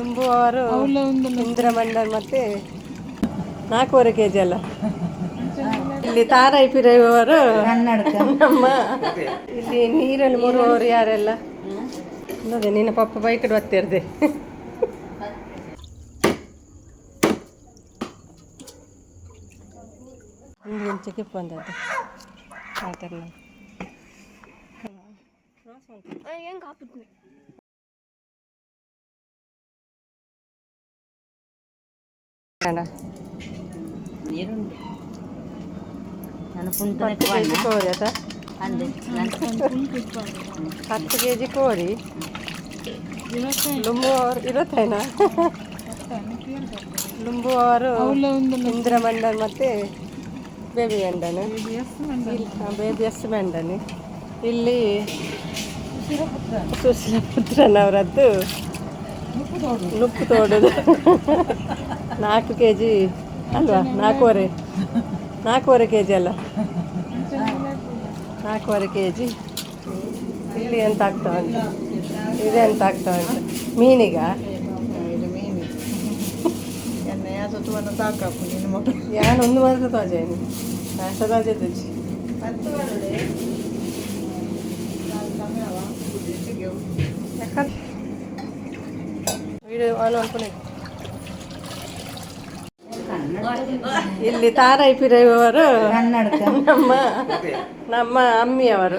ಲುಂಬು ಅವರು ಇಂದ್ರ ಮಂಡಲ್ ಮತ್ತೆ ನಾಲ್ಕೂವರೆ ಕೆ ಜಿ ಅಲ್ಲ. ಇಲ್ಲಿ ತಾರಾಯಿ ಪಿರೈಯವರು ನಮ್ಮ ಇಲ್ಲಿ ನೀರಲ್ಲಿ ಮುರುವವರು ಯಾರೆಲ್ಲ? ನೋಡಿ ನಿನ್ನ ಪಪ್ಪ ಬೈಕ್ ಬರ್ತಿರ್ದೆ ಹಿಂಗೆ ಇಂಚಕ್ಕೆ ಬಂದದ್ದು. ಆ ಥರ ಹೆಂಗೆ ನೀರುಂಡು ಹತ್ತು ಕೆ ಜಿ ಕೋರಿ ಆಯ್ತಾ ಹತ್ತು ಕೋರಿ ಲುಂಬು ಅವರು ಇರುತ್ತೇನ? ಲುಂಬು ಅವರು ಇಂದ್ರ ಮಂಡನ್ ಮತ್ತೆ ಬೇಬಿ ಮಂಡನ್ ಬೇಬಿ ಎಸ್ ಮಂಡನ್ ಇಲ್ಲಿ ಸುಶೀಲ ಪುತ್ರನವರದ್ದು ನುಪ್ಪು ತೋಡುದು. ನಾಲ್ಕು ಕೆ ಜಿ ಅಲ್ವಾ? ನಾಲ್ಕೂವರೆ. ನಾಲ್ಕೂವರೆ ಕೆ ಜಿ ಅಲ್ಲ? ನಾಲ್ಕೂವರೆ ಕೆ ಜಿ ಇಲ್ಲಿ ಎಂತ ಆಗ್ತಾ ಉಂಟು? ಇದು ಎಂತ ಆಗ್ತಾ ಉಂಟು? ಮೀನಿಗ? ಯಾನೊಂದು ಒಂದು ಮಾತ್ರ ತೋಜೇನು ಸದಾ ತೋಜೆ ಇಲ್ಲಿ ತಾರಾಯಿ ಪಿರವರು ನಮ್ಮ ನಮ್ಮ ಅಮ್ಮಿಯವರು.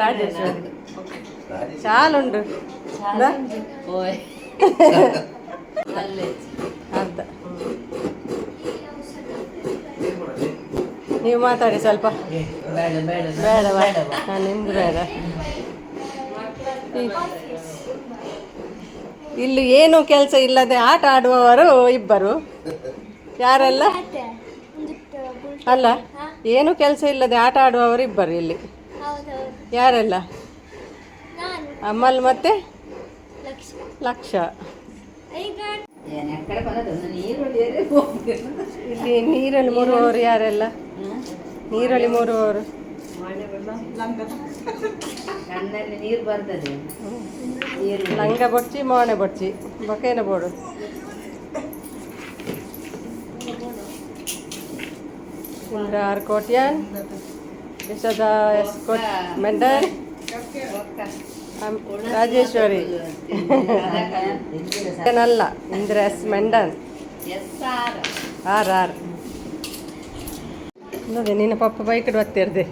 ರಾಜೇಶ್ವರಿ? ಓಯ್ ಅರ್ಧ ನೀವು ಮಾತಾಡಿ ಸ್ವಲ್ಪ. ಬೇಡ ನಿಮ್ದು ಬೇಡ. ಇಲ್ಲಿ ಏನು ಕೆಲಸ ಇಲ್ಲದೆ ಆಟ ಆಡುವವರು ಇಬ್ಬರು. ಯಾರೆಲ್ಲ? ಅಲ್ಲ ಏನು ಕೆಲಸ ಇಲ್ಲದೆ ಆಟ ಆಡುವವರು ಇಬ್ಬರು ಇಲ್ಲಿ. ಯಾರೆಲ್ಲ? ಅಮ್ಮಲ್ ಮತ್ತೆ ಲಕ್ಷ. ಇಲ್ಲಿ ನೀರಲ್ಲಿ ಮುರುವವರು ಯಾರೆಲ್ಲ? ನೀರಲ್ಲಿ ಮುರುವವರು. ಲಂಗ ಬೊಚ್ಚಿ ಮೋಣೆ ಬೊಚ್ಚಿ ಬಕೇನ ಬೋಡು ಇಂದ್ರ ಆರ್ ಕೋಟ್ಯಾನ್ ವಿಷದ ಎಸ್ ಕೋಟ್ ಮೆಂಡರ್ ರಾಜೇಶ್ವರಿ. ಅಲ್ಲ Indra S Mendon. R R. ನೋಡಿ, ನಿನ್ನ ಪಪ್ಪ ಬೈಕ್ ಬರ್ತಿರ್ದೆ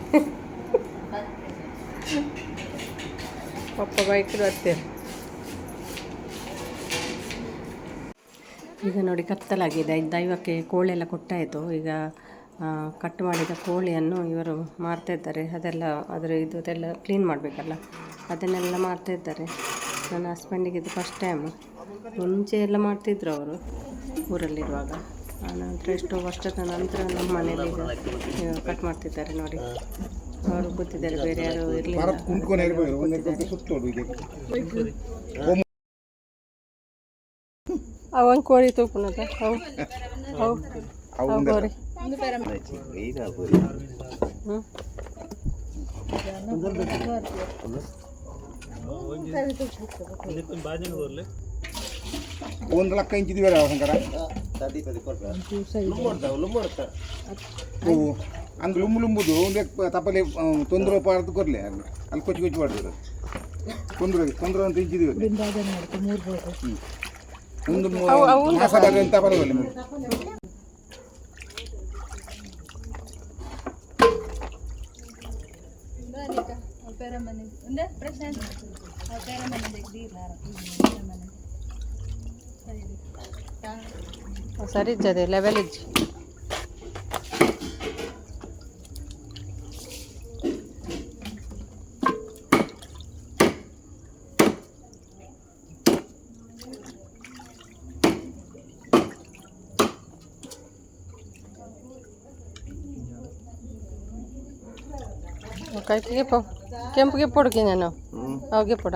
ಪಪ್ಪ ಬೈಕ್ರು ಅತ್ತೆ. ಈಗ ನೋಡಿ ಕತ್ತಲಾಗಿದೆ. ದೈವಕ್ಕೆ ಕೋಳಿ ಎಲ್ಲ ಕೊಟ್ಟಾಯಿತು. ಈಗ ಕಟ್ ಮಾಡಿದ ಕೋಳಿಯನ್ನು ಇವರು ಮಾರ್ತಾ ಇದ್ದಾರೆ. ಅದೆಲ್ಲ, ಅದರ ಇದು ಅದೆಲ್ಲ ಕ್ಲೀನ್ ಮಾಡಬೇಕಲ್ಲ. ಅದನ್ನೆಲ್ಲ ಮಾಡ್ತಾ ಇದ್ದಾರೆ. ನನ್ನ ಹಸ್ಬೆಂಡಿಗೆ ಇದು ಫಸ್ಟ್ ಟೈಮ್ ಮುಂಚೆ ಎಲ್ಲ ಮಾಡ್ತಿದ್ರು ಅವರು ಊರಲ್ಲಿರುವಾಗ. ಆನಂತರ ಎಷ್ಟೋ ವರ್ಷದ ನಂತರ ನಮ್ಮ ಮನೇಲಿ ಕಟ್ ಮಾಡ್ತಿದ್ದಾರೆ ನೋಡಿ. ಅವರು ಕೂತಿದ್ದಾರೆ ಬೇರೆ ಯಾರು ಇರಲಿಲ್ಲ. ಕುಂತ್ಕೊಂಡು ಇರ್ಬೇಕು ಒಂದೊಂದು ಸುತ್ತೋಡು ಈಗ ಅವ ಕೋರಿ ತೂಕುನದ ಅವು ಅವು ಅವು ಕೋರಿ ಹ್ಞೂ ಒಂದು ಲಕ್ಕ ಇಂಚಿದೀವಿ ಶಂಕರ ಹೂವು ಹಂಗೆ ಲುಂಬು ಲುಂಬುದು ಒಂದು ತಪ್ಪಲಿ ತೊಂದರೆ ಪಾರ್ದು ಕೊರ್ಲಿ ಅಲ್ಲಿ ಅಲ್ಲಿ ಕೊಚ್ಚಿ ಕೊಚ್ಚಿ ಮಾಡಿದ್ರು ತೊಂದರೆ ತೊಂದರೆ ಅಂತ ಇಂಚಿದೀವಿ. ಒಂದು ಮಾಸ ಅಂತ ಪರವಾಗಿಲ್ಲ ಮೂರು. ಸರಿ ಇಜ್ಜದೆ ಲೆವೆಲ್ ಇಜ್ಜಿ ಕೈಗೆ ಪೋ ಕೆಂಪಿಗೆ ಪೊಡ್ಗೆ ನಾನು ಅವಿಗೆ ಪೊಡ